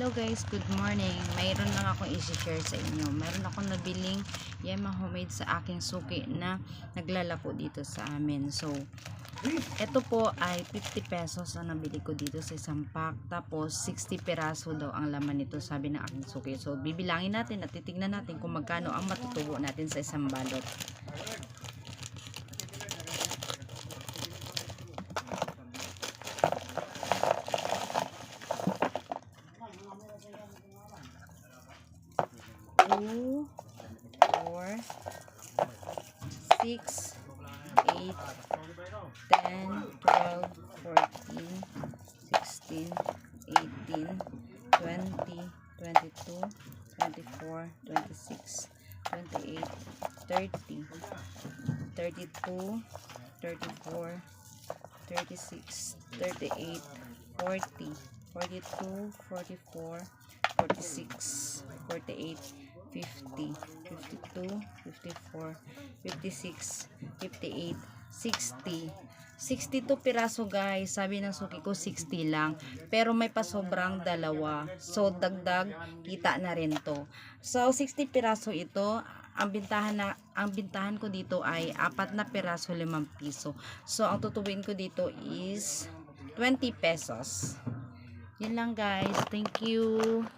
Hello guys, good morning. Mayroon lang akong i-share sa inyo. Mayroon akong nabiling Yema homemade sa aking suki na naglalako dito sa amin. So, ito po ay 50 pesos ang nabili ko dito sa isang pack. Tapos, 60 peraso daw ang laman nito, sabi ng aking suki. So, bibilangin natin at titignan natin kung magkano ang matutubo natin sa isang balot. Two, four, six, eight, ten, twelve, fourteen, sixteen, eighteen, twenty, twenty-two, twenty-four, twenty-six, twenty-eight, thirty, thirty-two, thirty-four, thirty-six, thirty-eight, forty, forty-two, forty-four, 46, 48, 50, 52, 54, 56, 58, 60. 62 piraso guys. Sabi ng suki ko 60 lang. Pero may pasobrang dalawa. So dagdag kita na rin to. So 60 piraso ito. Ang bintahan na ang bintahan ko dito ay apat na piraso 5 piso. So ang tutubuin ko dito is 20 pesos. Yun lang guys. Thank you.